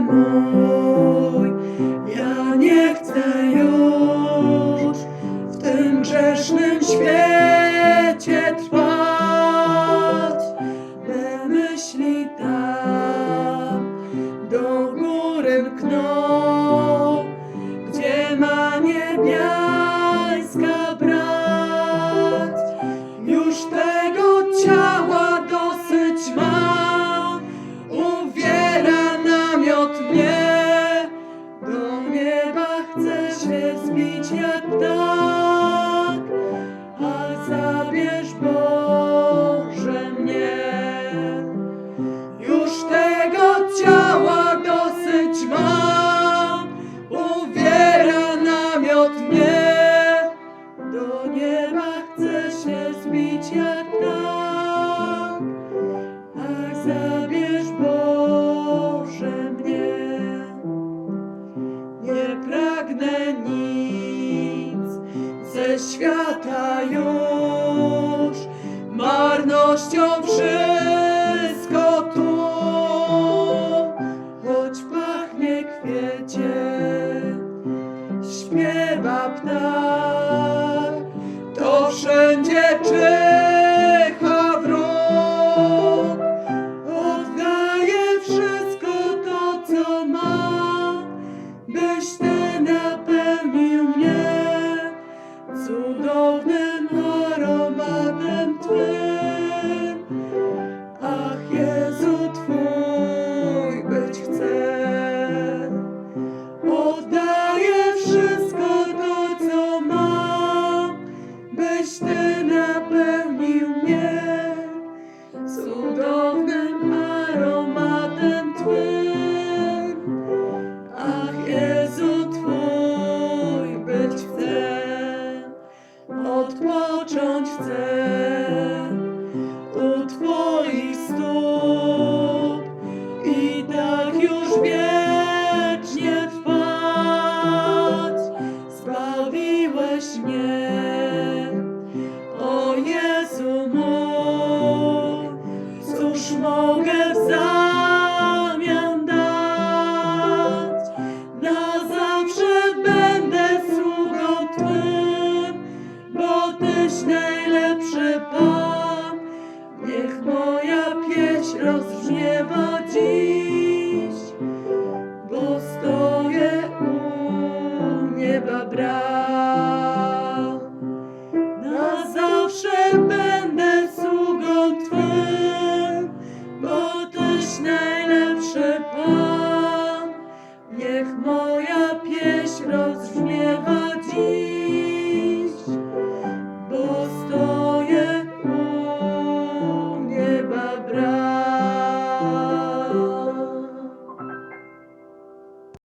mój. Ja nie chcę już w tym grzesznym świecie. Się zbić jak ptak, a zabierz Boże mnie. Już tego ciała dosyć mam, uwiera namiot mnie. Do nieba chcę się zbić jak ze świata już, marnością wszystko tu, choć pachnie kwiecie, śpiewa ptak, to wszędzie czyha wróg, oddaję wszystko to, co mam, byś Pan. Niech moja pieśń rozbrzmiewa dziś, bo stoję u nieba bram. Na zawsze będę sługą Twym, bo Tyś najlepszy Pan. Niech moja